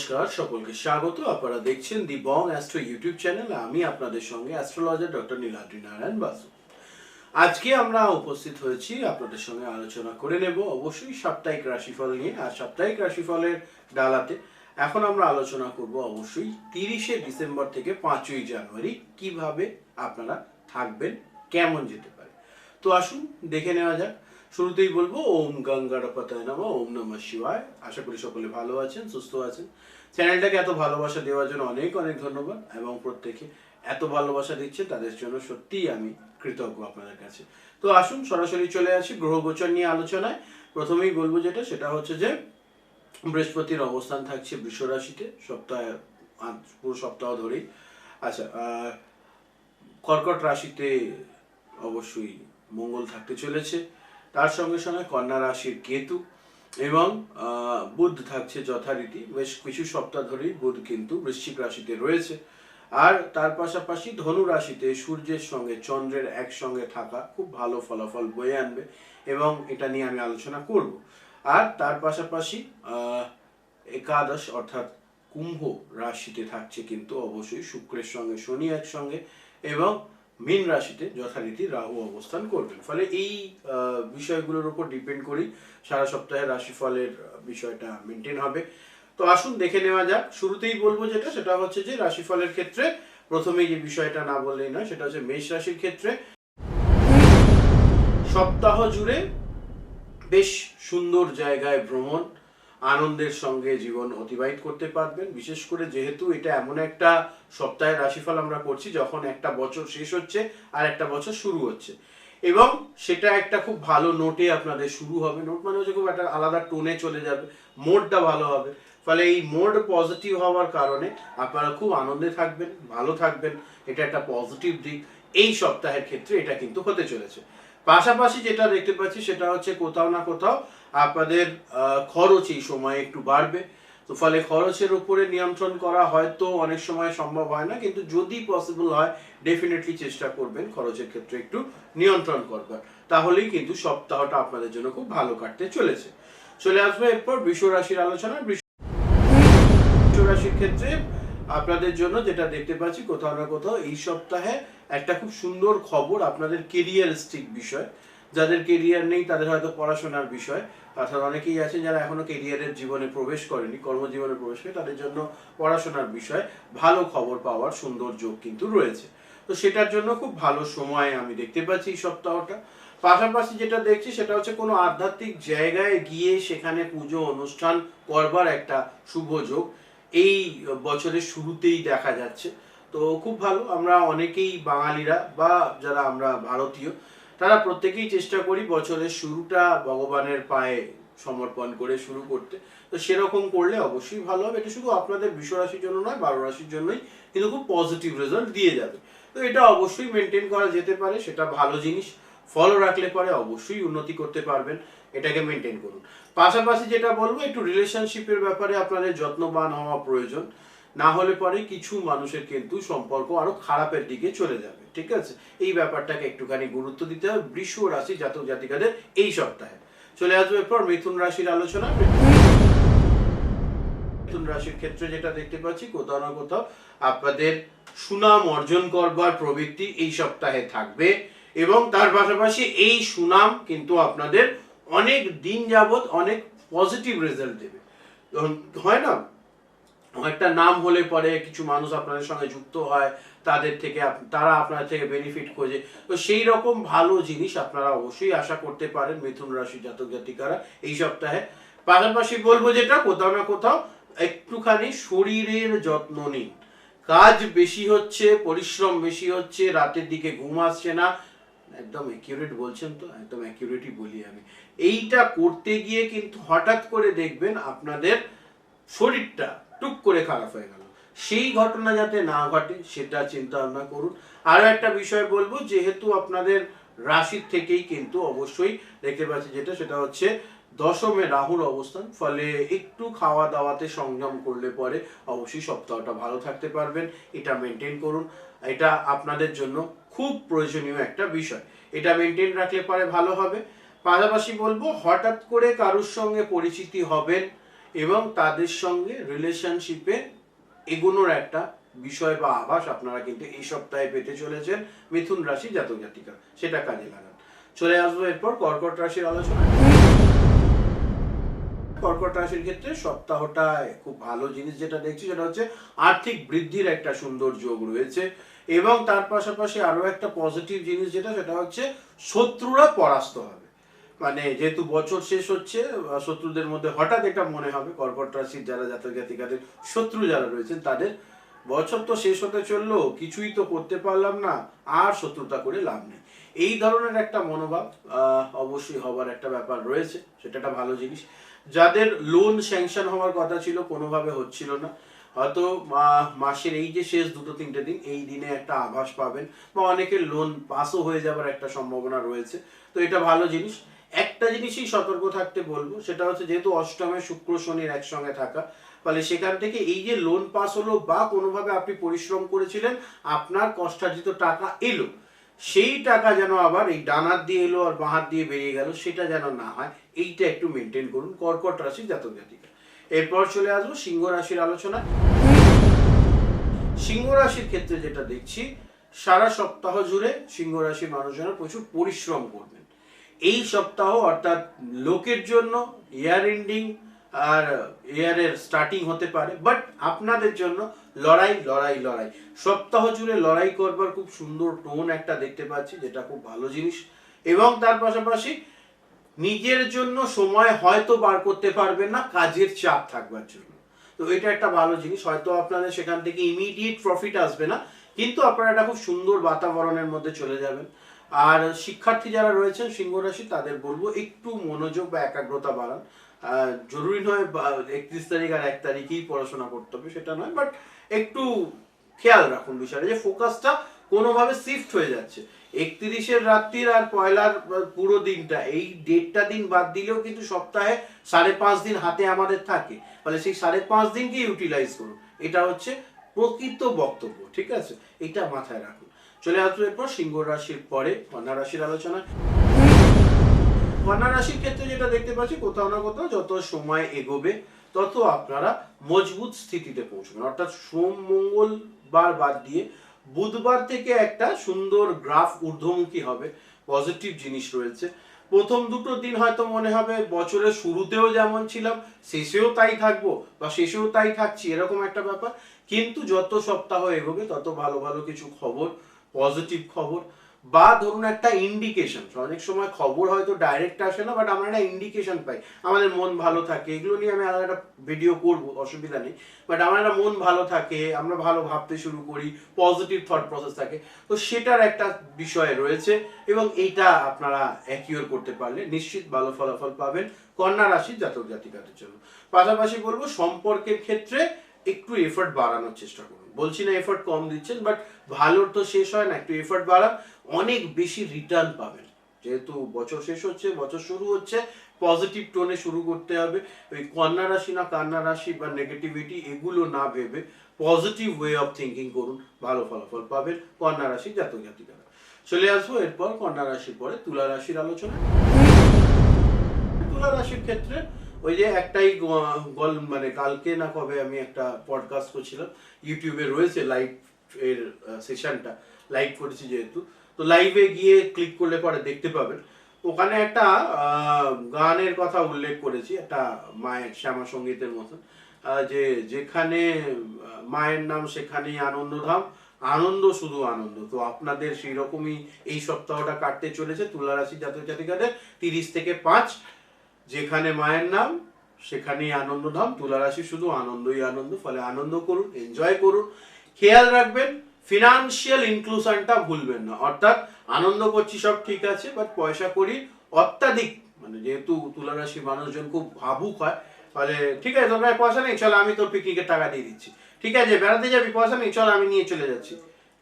নমস্কার, সকলকে স্বাগত। আপনারা দেখছেন the Bong astro YouTube channel আমি আপনাদের সঙ্গে অ্যাস্ট্রোলজার ডক্টর নীলাদ্রি নারায়ণ বাসু। আজকে আমরা উপস্থিত হয়েছি, আপনাদের সঙ্গে আলোচনা করে নেব অবশ্যই সাপ্তাহিক রাশিফল নিয়ে, আর সাপ্তাহিক রাশিফলের ডালাতে। এখন আমরা আলোচনা করব অবশ্যই তিরিশে ডিসেম্বর থেকে পাঁচই জানুয়ারি, কীভাবে আপনারা থাকবেন, কেমন যেতে পারে। তো আসুন, দেখে নেওয়া যাক। শুরুতেই বলব, ওম গঙ্গারপতায় নম, ওম নমঃ শিবায়। আশা করি সকলে ভালো আছেন, সুস্থ আছেন। চ্যানেলটাকে এত ভালোবাসা দেওয়ার জন্য অনেক অনেক ধন্যবাদ এবং প্রত্যেকে এত ভালোবাসা দিচ্ছে, তাদের জন্য সত্যিই আমি কৃতজ্ঞ আপনাদের কাছে। তো আসুন, সরাসরি চলে আসি গ্রহ গোচর নিয়ে আলোচনায়। প্রথমেই বলব যেটা, সেটা হচ্ছে যে, বৃহস্পতির অবস্থান থাকছে বৃষ রাশিতে সপ্তাহে পুরো সপ্তাহ ধরেই। আচ্ছা কর্কট রাশিতে অবশ্যই মঙ্গল থাকতে চলেছে। তার সঙ্গে সঙ্গে কন্যা রাশির কেতু এবং বুধ থাকছে যথারীতি। বেশ কিছু সপ্তাহ ধরেই বুধ কিন্তু বৃশ্চিক রাশিতে রয়েছে। আর তার পাশাপাশি ধনু রাশিতে সূর্যের সঙ্গে চন্দ্রের একসঙ্গে থাকা খুব ভালো ফলাফল বয়ে আনবে এবং এটা নিয়ে আমি আলোচনা করব। আর তার পাশাপাশি একাদশ অর্থাৎ কুম্ভ রাশিতে থাকছে কিন্তু অবশ্যই শুক্রের সঙ্গে, শনি একসঙ্গে এবং মীন রাশিতে যথারীতি রাহু অবস্থান করবেন। ফলে এই বিষয়গুলোর উপর ডিপেন্ড করি সারা সপ্তাহে রাশিফলের বিষয়টা মেনটেন হবে। তো আসুন দেখে নেওয়া যাক। শুরুতেই বলব যেটা, সেটা হচ্ছে যে রাশিফলের ক্ষেত্রে প্রথমেই যে বিষয়টা না বললেই নয়, সেটা হচ্ছে মেষ রাশির ক্ষেত্রে সপ্তাহ জুড়ে বেশ সুন্দর জায়গায় ভ্রমণ আনন্দের সঙ্গে জীবন অতিবাহিত করতে পারবেন। বিশেষ করে যেহেতু এটা এমন একটা সপ্তাহের রাশিফল আমরা করছি, যখন একটা বছর শেষ হচ্ছে আর একটা বছর শুরু হচ্ছে। এবং সেটা একটা খুব ভালো নোটে আপনাদের শুরু হবে। নোট মানে হচ্ছে খুব একটা আলাদা টোনে চলে যাবে। মোডটা ভালো হবে। ফলে এই মোড পজিটিভ হওয়ার কারণে আপনারা খুব আনন্দে থাকবেন, ভালো থাকবেন। এটা একটা পজিটিভ দিক। এই সপ্তাহের ক্ষেত্রে এটা কিন্তু হতে চলেছে। পাশাপাশি যেটা দেখতে পাচ্ছি সেটা হচ্ছে কোথাও না কোথাও আপনাদের খরচ এই সময় একটু বাড়বে। তো ফলে খরচের উপরে নিয়ন্ত্রণ করা হয়তো অনেক সময় সম্ভব হয় না, কিন্তু যদি পসিবল হয় ডেফিনেটলি চেষ্টা করবেন খরচের ক্ষেত্রে একটু নিয়ন্ত্রণ করবার। তাহলেই কিন্তু সপ্তাহটা আপনাদের জন্য খুব ভালো কাটতে চলেছে। চলে আসবে এরপর বৃষ রাশির আলোচনা বৃষ রাশির ক্ষেত্রে আপনাদের জন্য যেটা দেখতে পাচ্ছি কোথাও না কোথাও এই সপ্তাহে একটা খুব সুন্দর খবর আপনাদের কেরিয়ারিস্টিক বিষয়। যাদের কেরিয়ার নেই, তাদের হয়তো পড়াশোনার বিষয়। অর্থাৎ অনেকেই আছে যারা এখনও কেরিয়ারের জীবনে প্রবেশ করেনি, কর্মজীবনে প্রবেশ করে তাদের জন্য পড়াশোনার বিষয়, ভালো খবর পাওয়ার সুন্দর যোগ কিন্তু রয়েছে। তো সেটার জন্য খুব ভালো সময় আমি দেখতে পাচ্ছি এই সপ্তাহটা। পাশাপাশি যেটা দেখছি সেটা হচ্ছে কোনো আধ্যাত্মিক জায়গায় গিয়ে সেখানে পুজো অনুষ্ঠান করবার একটা শুভ যোগ। এই বছরের শুরুতেই দেখা যাচ্ছে। তো খুব ভালো, আমরা অনেকেই বাঙালিরা বা যারা আমরা ভারতীয়, তারা প্রত্যেকেই চেষ্টা করি বছরের শুরুটা ভগবানের পায়ে সমর্পণ করে শুরু করতে। তো সেরকম করলে অবশ্যই ভালো হবে। এটা শুধু আপনাদের বিশ্ব রাশির জন্য নয়, বারো রাশির জন্যই কিন্তু খুব পজিটিভ রেজাল্ট দিয়ে যাবে। তো এটা অবশ্যই মেনটেন করা যেতে পারে, সেটা ভালো জিনিস। ফলো রাখলে পরে অবশ্যই উন্নতি করতে পারবেন। এটাকে মেনটেন করুন। পাশাপাশি যেটা বলব, একটু রিলেশনশিপের ব্যাপারে আপনাদের যত্নবান হওয়া প্রয়োজন। না হলে পরে কিছু মানুষের কিন্তু সম্পর্ক আরও খারাপের দিকে চলে যাবে, ঠিক আছে? এই ব্যাপারটাকে একটুখানি গুরুত্ব দিতে হবে, বৃষ রাশি জাতক জাতিকাদের এই সপ্তাহে। চলে আসবে এরপর মিথুন রাশির আলোচনা। মিথুন রাশির ক্ষেত্রে যেটা দেখতে পাচ্ছি, কোথাও না কোথাও আপনাদের সুনাম অর্জন করবার প্রবৃত্তি এই সপ্তাহে থাকবে এবং তার পাশাপাশি এই সুনাম কিন্তু আপনাদের অনেক দিন যাবত অনেক পজিটিভ রেজাল্ট দেবে। হয় না? একটা নাম হলে পরে কিছু মানুষ আপনাদের সঙ্গে যুক্ত হয়, তাদের থেকে তারা আপনার থেকে বেনিফিট খোঁজে। তো সেই রকম ভালো জিনিস আপনারা অবশ্যই আশা করতে পারেন মিথুন রাশি জাতক জাতিকারা এই সপ্তাহে। পাশাপাশি বলব যেটা, কোথাও না কোথাও একটুখানি শরীরের যত্ন নিন। কাজ বেশি হচ্ছে, পরিশ্রম বেশি হচ্ছে, রাতের দিকে ঘুম আসছে না একদম অ্যাকিউরেট বলছেন তো, একদম অ্যাকিউরেটই বলি আমি। এইটা করতে গিয়ে কিন্তু হঠাৎ করে দেখবেন আপনাদের শরীরটা টুক করে খারাপ হয়ে গেল। সেই ঘটনা যাতে না ঘটে, সেটা চিন্তা ভাবনা করুন। আরও একটা বিষয় বলব, যেহেতু আপনাদের রাশির থেকেই কিন্তু অবশ্যই দেখতে পাচ্ছি যেটা, সেটা হচ্ছে দশমে রাহুর অবস্থান, ফলে একটু খাওয়া দাওয়াতে সংযম করলে পরে অবশ্যই সপ্তাহটা ভালো থাকতে পারবেন। এটা মেনটেন করুন। এটা আপনাদের জন্য খুব প্রয়োজনীয় একটা বিষয়। এটা মেনটেন রাখলে পরে ভালো হবে। পাশাপাশি বলব, হঠাৎ করে কারোর সঙ্গে পরিচিতি হবেন এবং তাদের সঙ্গে রিলেশনশিপে এগোনোর একটা বিষয় বা আভাস আপনারা কিন্তু এই সপ্তাহে পেতে চলেছেন মিথুন রাশি জাতক জাতিকা। সেটা কাজে লাগান। চলে আসব এরপর কর্কট রাশির আলোচনা কর্কট রাশির ক্ষেত্রে সপ্তাহটায় খুব ভালো জিনিস যেটা দেখছি সেটা হচ্ছে আর্থিক বৃদ্ধির একটা সুন্দর যোগ রয়েছে। এবং তার পাশাপাশি আরও একটা পজিটিভ জিনিস যেটা, সেটা হচ্ছে শত্রুরা পরাস্ত হবে। মানে যেহেতু বছর শেষ হচ্ছে শত্রুদের মধ্যে হঠাৎ এটা মনে হবে, কর্কট রাশির যারা জাতক জাতিকাদের শত্রু যারা রয়েছেন, তাদের বছর তো শেষ হতে চলল, কিছুই তো করতে পারলাম না, আর শত্রুতা করে লাভ নেই। এই ধরনের একটা মনোভাব অবশ্যই হবার একটা ব্যাপার রয়েছে, সেটা একটা ভালো জিনিস। যাদের লোন স্যাংশন হওয়ার কথা ছিল, কোনোভাবে হচ্ছিল না। হয়তো মাসের এই যে শেষ দুটো, তিনটে দিন, এই দিনে একটা আভাস পাবেন বা অনেকের লোন পাসও হয়ে যাবার একটা সম্ভাবনা রয়েছে। তো এটা ভালো জিনিস। একটা জিনিসই সতর্ক থাকতে বলব, সেটা হচ্ছে যেহেতু অষ্টমে শুক্র শনির একসঙ্গে থাকা, ফলে সেখান থেকে এই যে লোন পাস হলো বা কোনোভাবে আপনি পরিশ্রম করেছিলেন, আপনার কষ্টার্জিত টাকা এলো, সেই টাকা যেন আবার এই ডানার দিয়ে এলো আর বাহাত দিয়ে বেরিয়ে গেল, সেটা যেন না হয়, এইটা একটু মেনটেন করুন। কর্কট রাশি জাতক জাতিকা। এরপর চলে আসব সিংহ রাশির আলোচনা সিংহ রাশির ক্ষেত্রে যেটা দেখছি, সারা সপ্তাহ জুড়ে সিংহ রাশির মানুষজনের প্রচুর পরিশ্রম করবেন। এই সপ্তাহ অর্থাৎ লোকের জন্য ইয়ার এন্ডিং আর ইয়ারের স্টার্টিং হতে পারে বাট আপনাদের জন্য লড়াই লড়াই লড়াই। সপ্তাহ জুড়ে লড়াই করবার খুব সুন্দর টোন একটা দেখতে পাচ্ছি, যেটা খুব ভালো জিনিস। এবং তার পাশাপাশি নিজের জন্য সময় হয়তো বার করতে পারবেন না, কাজের চাপ থাকবার জন্য। তো এটা একটা ভালো জিনিস, হয়তো আপনাদের সেখান থেকে ইমিডিয়েট প্রফিট আসবে না, কিন্তু আপনারা একটা খুব সুন্দর বাতাবরণের মধ্যে চলে যাবেন। আর শিক্ষার্থী যারা রয়েছেন সিংহ রাশি তাদের বলব একটু মনোযোগ বা একাগ্রতা বাড়ান। জরুরি নয় একত্রিশ তারিখ আর এক তারিখেই পড়াশোনা করতে হবে, সেটা নয় বাট একটু খেয়াল রাখুন বিষয়টা যে ফোকাসটা কোনোভাবে শিফট হয়ে যাচ্ছে। একত্রিশের রাত্রির আর পয়লার পুরো দিনটা। এই দেড়টা দিন বাদ দিলেও কিন্তু সপ্তাহে সাড়ে পাঁচ দিন হাতে আমাদের থাকে। ফলে সেই সাড়ে পাঁচ দিনকে ইউটিলাইজ করুন। এটা হচ্ছে প্রকৃত বক্তব্য, ঠিক আছে? এটা মাথায় রাখুন। চলে আসব এরপর সিংহ রাশির পরে, কন্যা রাশির আলোচনা কন্যা রাশির ক্ষেত্রে যেটা দেখতে পাচ্ছি, কোথাও না কোথাও যত সময় এগোবে, তত আপনারা মজবুত স্থিতিতে পৌঁছবেন। অর্থাৎ সোম মঙ্গলবার বাদ দিয়ে বুধবার থেকে একটা সুন্দর গ্রাফ ঊর্ধ্বমুখী হবে পজিটিভ জিনিস রয়েছে। প্রথম দুটো দিন হয়তো মনে হবে বছরের শুরুতেও যেমন ছিলাম, শেষেও তাই থাকব বা শেষেও তাই থাকছি, এরকম একটা ব্যাপার। কিন্তু যত সপ্তাহ এগোবে, তত ভালো ভালো কিছু খবর পজিটিভ খবর। বা ধরুন একটা ইন্ডিকেশন অনেক সময় খবর হয়তো ডাইরেক্ট আসে না বাট আমরা একটা ইন্ডিকেশন পাই। আমাদের মন ভালো থাকে, এগুলো নিয়ে আমি আলাদা একটা ভিডিও করব, অসুবিধা নেই। বাট আমার একটা মন ভালো থাকে, আমরা ভালো ভাবতে শুরু করি পজিটিভ থট প্রসেস থাকে। তো সেটার একটা বিষয় রয়েছে, এবং এইটা আপনারা অ্যাকিওর করতে পারলে নিশ্চিত ভালো ফলাফল পাবেন কন্যা রাশির জাতক জাতিকাদের জন্য। পাশাপাশি বলব, সম্পর্কের ক্ষেত্রে একটু এফর্ট বাড়ানোর চেষ্টা করুন। বলছি না এফর্ট কম দিচ্ছেন বাট ভালোর তো শেষ হয় না, একটু এফর্ট বাড়ান। অনেক বেশি রিটার্ন পাবেন। যেহেতু বছর শেষ হচ্ছে, বছর শুরু হচ্ছে পজিটিভ টোনে শুরু করতে হবে। ওই কন্যা রাশি না কান্না রাশি বা নেগেটিভিটি এগুলো না ভেবে পজিটিভ ওয়ে অফ থিঙ্কিং করুন। ভালো ফলাফল পাবেন কন্যা রাশি জাতক জাতিকারা। চলে আসব এরপর কন্যা রাশির পরে তুলা রাশির আলোচনা তুলা রাশির ক্ষেত্রে ওই যে একটাই গল মানে কালকে না কবে আমি একটা পডকাস্ট করছিলাম ইউটিউবে রয়েছে লাইভ এর সেশনটা লাইভ করেছি যেহেতু। তো লাইভে গিয়ে ক্লিক করলে পরে দেখতে পাবেন। ওখানে একটা গানের কথা উল্লেখ করেছি, একটা মায়ের শ্যামা সঙ্গীতের মতন। যে যেখানে মায়ের নাম সেখানেই আনন্দধাম, আনন্দ শুধু আনন্দ। তো আপনাদের সেই রকমই এই সপ্তাহটা কাটতে চলেছে তুলা রাশি জাতক জাতিকাদের তিরিশ থেকে পাঁচ। যেখানে মায়ের নাম, সেখানেই আনন্দধাম। তুলা রাশি শুধু আনন্দই আনন্দ, ফলে আনন্দ করুন এনজয় করুন। খেয়াল রাখবেন ফিনান্সিয়াল ইনক্লুশনটা ভুলবেন না। অর্থাৎ আনন্দ করছি, সব ঠিক আছে বাট পয়সা করি, অত্যাধিক মানে যেহেতু তুলা রাশির মানুষজন খুব ভাবুক হয় ফলে ঠিক আছে, তোর পয়সা নেই, চল আমি তোর পিকনিকের টাকা দিয়ে দিচ্ছি। ঠিক আছে, বেড়াতে যাবি, পয়সা নেই, চল আমি নিয়ে চলে যাচ্ছি।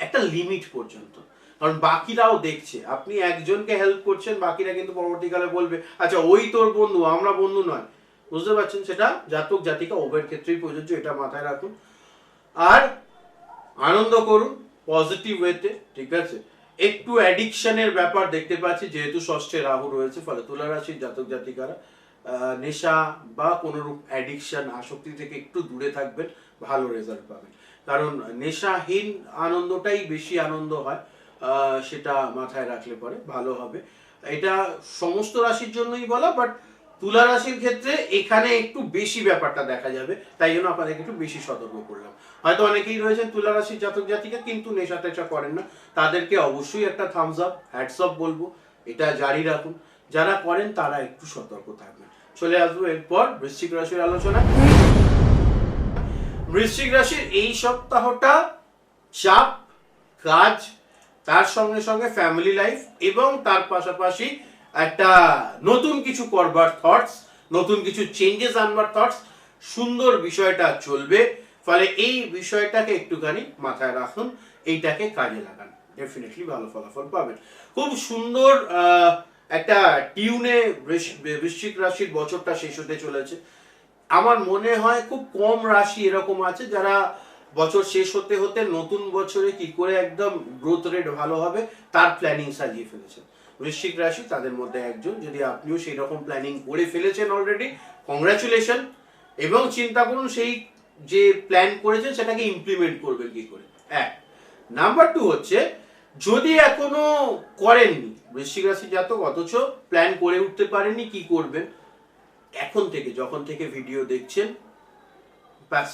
একটা লিমিট পর্যন্ত। কারণ বাকিরাও দেখছে। আপনি একজনকে হেল্প করছেন, বাকিরা কিন্তু পরবর্তীকালে বলবে আচ্ছা ওই তোর বন্ধু, আমরা বন্ধু নয়। বুঝতে পারছেন সেটা? জাতক, জাতিকা, উভয়ের ক্ষেত্রেই প্রযোজ্য, এটা মাথায় রাখুন। আর আনন্দ করুন পজিটিভ ওয়েতে ঠিক আছে? একটু অ্যাডিকশনের ব্যাপার দেখতে পাচ্ছি, যেহেতু ষষ্ঠে রাহু রয়েছে, ফলে তুলা রাশির জাতক, জাতিকারা নেশা বা কোনোরূপ অ্যাডিকশন আসক্তি থেকে একটু দূরে থাকবেন, ভালো রেজাল্ট পাবেন। কারণ নেশাহীন আনন্দটাই বেশি আনন্দ হয়। সেটা মাথায় রাখলে পরে ভালো হবে। এটা সমস্ত রাশির জন্যই বলা বাট তুলা রাশির ক্ষেত্রে এখানে একটু বেশি ব্যাপারটা দেখা যাবে, তাই জন্য আপনাদেরকে একটু বেশি সতর্ক করলাম। হয়তো অনেকেই রয়েছেন তুলা রাশির জাতক জাতিকা, কিন্তু নেশা টেশা করেন না। তাদেরকে অবশ্যই একটা থামস আপ হ্যাটস আপ বলব, এটা জারি রাখুন। যারা করেন তারা একটু সতর্ক থাকবেন। চলে আসব এরপর বৃশ্চিক রাশির আলোচনা বৃশ্চিক রাশির এই সপ্তাহটা চাপ, কাজ তার সঙ্গে সঙ্গে ফ্যামিলি লাইফ এবং তার পাশাপাশি একটা নতুন কিছু করবার থটস নতুন কিছু চেঞ্জেস আনবার থটস সুন্দর বিষয়টা চলবে। ফলে এই বিষয়টাকে একটুখানি মাথায় রাখুন, এইটাকে কাজে লাগান। ডেফিনেটলি ভালো ফলাফল পাবেন। খুব সুন্দর একটা টিউনে বৃশ- বৃশ্চিক রাশির বছরটা শেষ হতে চলেছে। আমার মনে হয় খুব কম রাশি এরকম আছে যারা বছর শেষ হতে হতে নতুন বছরে কি করে একদম গ্রোথ রেট ভালো হবে, তার প্ল্যানিং সাজিয়ে ফেলেছেন। বৃশ্চিক রাশি তাদের মধ্যে একজন, যদি আপনিও সেই রকম প্ল্যানিং করে ফেলেছেন অলরেডি কংগ্রাচুলেশন এবং চিন্তা করুন, সেই যে প্ল্যান করেছেন, সেটাকে ইমপ্লিমেন্ট করবেন কি করে? এক। নাম্বার টু হচ্ছে, যদি এখনও করেননি বৃশ্চিক রাশি জাতক, অথচ প্ল্যান করে উঠতে পারেননি, কি করবেন? এখন থেকে, যখন থেকে ভিডিও দেখছেন, ব্যাস।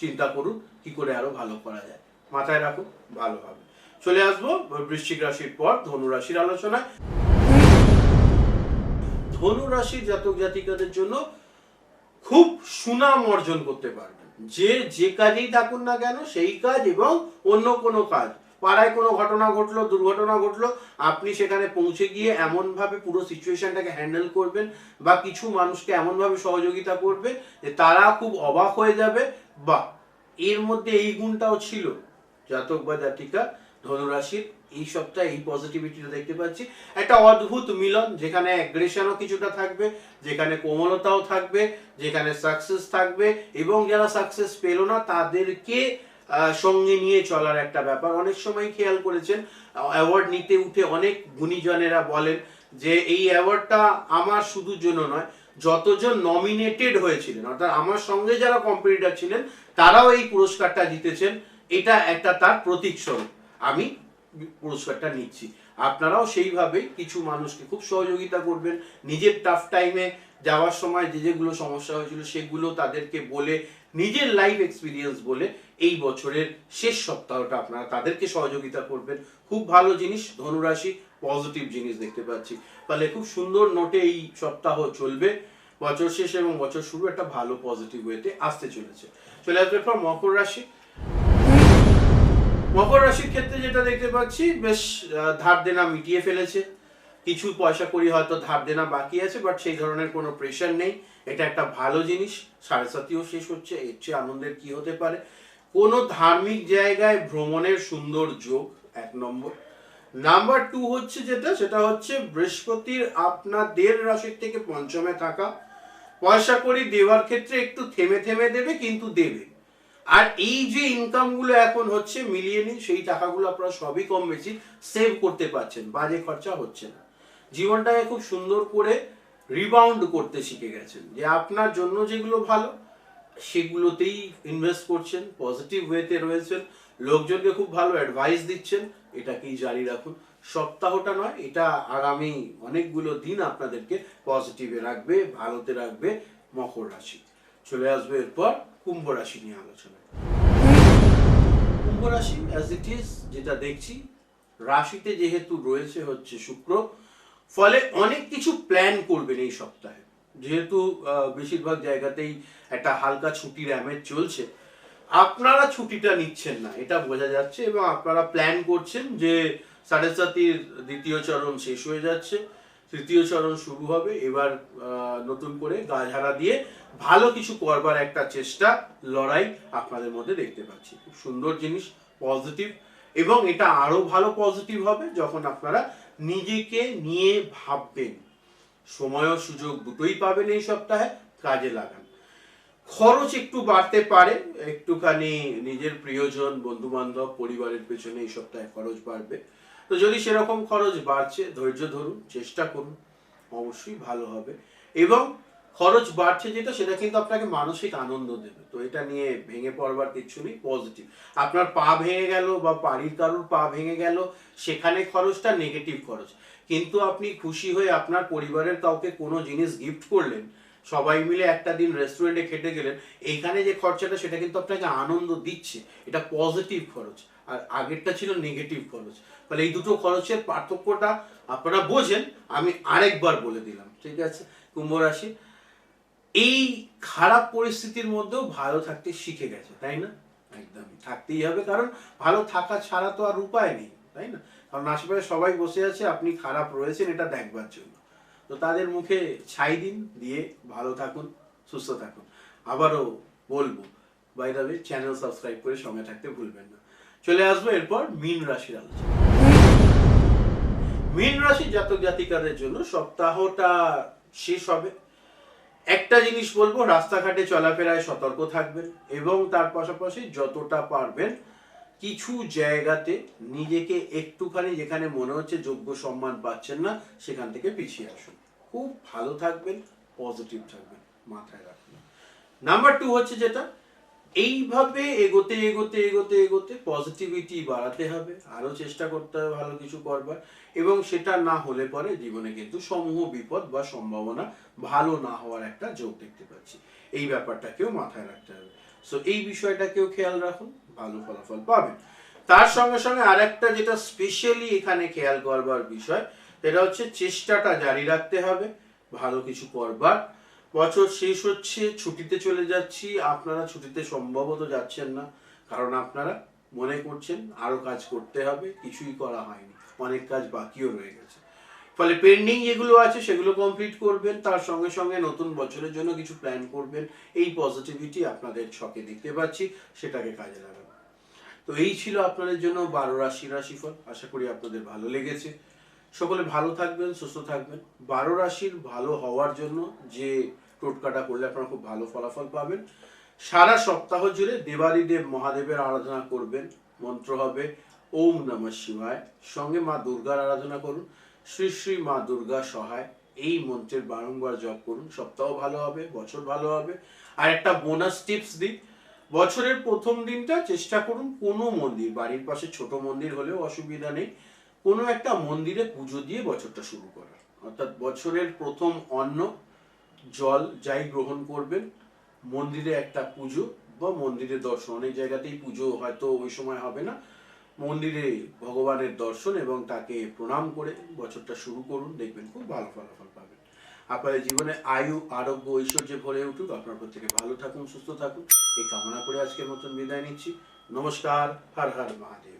চিন্তা করুন কি করে আরও ভালো করা যায়। মাথায় রাখুন, ভালো হবে। চলে আসব বৃশ্চিক রাশির পর ধনু রাশির আলোচনায়। ধনু রাশির জাতক জাতিকাদের জন্য খুব সুনাম অর্জন করতে পারবেন যে যে কাজেই থাকুন না কেন, সেই কাজ এবং অন্য কোনো কাজ। পাড়ায় কোনো ঘটনা ঘটলো, দুর্ঘটনা ঘটলো, আপনি সেখানে পৌঁছে গিয়ে এমনভাবে পুরো সিচুয়েশনটাকে হ্যান্ডেল করবেন বা কিছু মানুষকে এমনভাবে সহযোগিতা করবেন যে তারা খুব অবাক হয়ে যাবে বা এর মধ্যে এই গুণটাও ছিল। জাতক বা জাতিকা, ধনুরাশির, এই সপ্তাহে এই পজিটিভিটিটা দেখতে পাচ্ছি। একটা অদ্ভুত মিলন, যেখানে অ্যাগ্রেশনও কিছুটা থাকবে, যেখানে কোমলতাও থাকবে, যেখানে সাকসেস থাকবে, এবং যারা সাকসেস পেল না, তাদেরকে সঙ্গে নিয়ে চলার একটা ব্যাপার। অনেক সময় খেয়াল করেছেন অ্যাওয়ার্ড নিতে উঠে অনেক গুণীজনেরা বলেন যে এই অ্যাওয়ার্ডটা আমার শুধু জন্য নয়, যতজন নমিনেটেড হয়েছিলেন, অর্থাৎ আমার সঙ্গে যারা কম্পিটিটর ছিলেন, তারাও এই পুরস্কারটা জিতেছেন। এটা একটা তার প্রতীক স্বরূপ আমি পুরস্কারটা নিচ্ছি। আপনারাও সেইভাবে কিছু মানুষকে খুব সহযোগিতা করবেন। নিজের টাফ টাইমে যাওয়ার সময় যে যেগুলো সমস্যা হয়েছিল, সেগুলো তাদেরকে বলে, নিজের লাইফ এক্সপিরিয়েন্স বলে এই বছরের শেষ সপ্তাহটা আপনারা তাদেরকে সহযোগিতা করবেন। খুব ভালো জিনিস, ধনুরাশি পজিটিভ জিনিস দেখতে পাচ্ছি। ফলে খুব সুন্দর নোটে এই সপ্তাহ চলবে। বছর শেষ এবং বছর শুরু একটা ভালো পজিটিভ ওয়েতে আসতে চলেছে। চলে আসবে এরপর মকর রাশি। মকর রাশির ক্ষেত্রে যেটা দেখতে পাচ্ছি, বেশ ধার দেনা মিটিয়ে ফেলেছে। কিছু পয়সা করি হয়তো ধার দেনা বাকি আছে বাট সেই ধরনের কোনো প্রেশার নেই। এটা একটা ভালো জিনিস। সাড়ে সাতিও শেষ হচ্ছে, এর চেয়ে আনন্দের কি হতে পারে? কোনো ধার্মিক জায়গায় ভ্রমণের সুন্দর যোগ, এক নম্বর। নাম্বার টু হচ্ছে যেটা, সেটা হচ্ছে বৃহস্পতির আপনাদের রাশির থেকে পঞ্চমে থাকা। পয়সা করি দেওয়ার ক্ষেত্রে একটু থেমে থেমে দেবে, কিন্তু দেবে। আর এই যে ইনকামগুলো এখন হচ্ছে মিলিয়ে নিন, সেই টাকাগুলো আপনারা সবই কম বেশি সেভ করতে পারছেন, বাজে খরচা হচ্ছে না। জীবনটাকে খুব সুন্দর করে রিবাউন্ড করতে শিখে গেছেন, যে আপনার জন্য যেগুলো ভালো, সেগুলোতেই ইনভেস্ট করছেন পজিটিভ ওয়েতে রয়েছেন, লোকজনকে খুব ভালো অ্যাডভাইস দিচ্ছেন এটাকেই জারি রাখুন। সপ্তাহটা নয়, এটা আগামী অনেকগুলো দিন আপনাদেরকে পজিটিভে রাখবে, ভালোতে রাখবে মকর রাশি। চলে আসবে এরপর কুম্ভ রাশি নিয়ে আলোচনা কুম্ভ রাশি অ্যাজ ইট ইজ যেটা দেখছি, রাশিতে যেহেতু রয়েছে হচ্ছে শুক্র, ফলে অনেক কিছু প্ল্যান করবেন এই সপ্তাহে। যেহেতু বেশিরভাগ জায়গাতেই একটা হালকা ছুটির আমেজ চলছে আপনারা ছুটিটা নিচ্ছেন না, এটা বোঝা যাচ্ছে এবং আপনারা প্ল্যান করছেন যে সাড়ে সাতির দ্বিতীয় চরণ শেষ হয়ে যাচ্ছে, তৃতীয় চরণ শুরু হবে, এবার নতুন করে গা ঝাড়া দিয়ে ভালো কিছু করবার একটা চেষ্টা, লড়াই আপনাদের মধ্যে দেখতে পাচ্ছি। খুব সুন্দর জিনিস পজিটিভ এবং এটা আরও ভালো পজিটিভ হবে যখন আপনারা নিজেকে নিয়ে ভাববেন। সময় ও সুযোগ দুটোই পাবেন এই সপ্তাহে, কাজে লাগান। খরচ একটু বাড়তে পারে, একটুখানি নিজের প্রিয়জন বন্ধু বান্ধব পরিবারের পেছনে এই সপ্তাহে খরচ বাড়বে। তো যদি সেরকম খরচ বাড়ছে, ধৈর্য ধরুন, চেষ্টা করুন, অবশ্যই ভালো হবে। এবং খরচ বাড়ছে যেটা, সেটা কিন্তু আপনাকে মানসিক আনন্দ দেবে। তো এটা নিয়ে ভেঙে পড়বার কিছু নেই, পজিটিভ। আপনার পা ভেঙে গেল বা বাড়ির কারোর পা ভেঙে গেল, সেখানে খরচটা নেগেটিভ খরচ। কিন্তু আপনি খুশি হয়ে আপনার পরিবারের কাউকে কোনো জিনিস গিফট করলেন সবাই মিলে একটা দিন রেস্টুরেন্টে খেতে গেলেন, এইখানে যে খরচাটা সেটা কিন্তু আপনাকে আনন্দ দিচ্ছে। এটা পজিটিভ খরচ। আর আগেরটা ছিল নেগেটিভ খরচ। তাহলে এই দুটো খরচের পার্থক্যটা আপনারা বোঝেন, আমি আরেকবার বলে দিলাম, ঠিক আছে? কুম্ভ রাশি। এই খারাপ পরিস্থিতির মধ্যেও ভালো থাকতে শিখে গেছে, তাই না? একদমই, থাকতেই হবে, কারণ ভালো থাকা ছাড়া তো আর উপায় নেই, তাই না? কারণ আশেপাশে সবাই বসে আছে, আপনি খারাপ রয়েছেন, এটা দেখবার জন্য। তো তাদের মুখে ছাই দিন, দিয়ে ভালো থাকুন, সুস্থ থাকুন। আবারও বলব বাইরে চ্যানেল সাবস্ক্রাইব করে সঙ্গে থাকতে ভুলবেন না। চলে আসব এরপর মিন রাশির আলোচনা মীন রাশি জাতক জাতিকাদের জন্য সপ্তাহটা শেষ হবে। একটা জিনিস বলব, রাস্তাঘাটে চলাফেরায় সতর্ক থাকবেন এবং তার পাশাপাশি যতটা পারবেন কিছু জায়গাতে নিজেকে একটুখানি যেখানে মনে হচ্ছে যোগ্য সম্মান পাচ্ছেন না, সেখান থেকে পিছিয়ে আসুন। খুব ভালো থাকবেন পজিটিভ থাকবেন, মাথায় রাখুন নাম্বার টু হচ্ছে যেটা, এইভাবে এগোতে এগোতে এগোতে এগোতে পজিটিভিটি বাড়াতে হবে আরও চেষ্টা করতে হবে ভালো কিছু করবার, এবং সেটা না হলে পরে জীবনে কিন্তু সমূহ বিপদ বা সম্ভাবনা ভালো না হওয়ার একটা যোগ দেখতে পাচ্ছি। এই ব্যাপারটাকেও মাথায় রাখতে হবে। সো এই বিষয়টাকেও খেয়াল রাখুন, ভালো ফলাফল পাবেন। তার সঙ্গে সঙ্গে আরেকটা যেটা স্পেশালি এখানে খেয়াল করবার বিষয় সেটা হচ্ছে চেষ্টাটা জারি রাখতে হবে, ভালো কিছু করবার। বছর শেষ হচ্ছে, ছুটিতে চলে যাচ্ছি, আপনারা ছুটিতে সম্ভবত যাচ্ছেন না, কারণ আপনারা মনে করছেন আরও কাজ করতে হবে, কিছুই করা হয়নি, অনেক কাজ বাকিও রয়ে গেছে। ফলে পেন্ডিং যেগুলো আছে সেগুলো কমপ্লিট করবেন, তার সঙ্গে সঙ্গে নতুন বছরের জন্য কিছু প্ল্যান করবেন, এই পজিটিভিটি আপনাদের ছকে দেখতে পাচ্ছি, সেটাকে কাজে লাগাবেন। তো এই ছিল আপনাদের জন্য বারো রাশি রাশিফল, আশা করি আপনাদের ভালো লেগেছে। সকলে ভালো থাকবেন, সুস্থ থাকবেন। বারো রাশির ভালো হওয়ার জন্য যে টোটকাটা করলে আপনারা খুব ভালো ফলাফল পাবেন। সারা সপ্তাহ জুড়ে দেবাদিদেব মহাদেবের আরাধনা করবেন। মন্ত্র হবে, ওম নমঃ শিবায়। সঙ্গে মা দুর্গার আরাধনা করুন। শ্রী শ্রী মা দুর্গা সহায়। এই মন্ত্রের বারংবার জপ করুন। সপ্তাহ ভালো হবে, বছর ভালো হবে। আর একটা বোনাস টিপস দিই। বছরের প্রথম দিনটা চেষ্টা করুন কোনো মন্দির, বাড়ির পাশে ছোট মন্দির হলেও অসুবিধা নেই। কোনো একটা মন্দিরে পুজো দিয়ে বছরটা শুরু করা। অর্থাৎ বছরের প্রথম অন্ন, জল যাই গ্রহণ করবেন, মন্দিরে একটা পুজো বা মন্দিরে দর্শন। অনেক জায়গাতেই পুজো হয়তো ওই সময় হবে না। মন্দিরে ভগবানের দর্শন এবং তাকে প্রণাম করে বছরটা শুরু করুন, দেখবেন খুব ভালো ফলাফল পাবেন। আপনাদের জীবনে আয়ু, আরোগ্য, ঐশ্বর্যে ভরে উঠুক। আপনার প্রত্যেকে ভালো থাকুন, সুস্থ থাকুন। এই কামনা করে আজকের মতন বিদায় নিচ্ছি। নমস্কার, হর হর মহাদেব।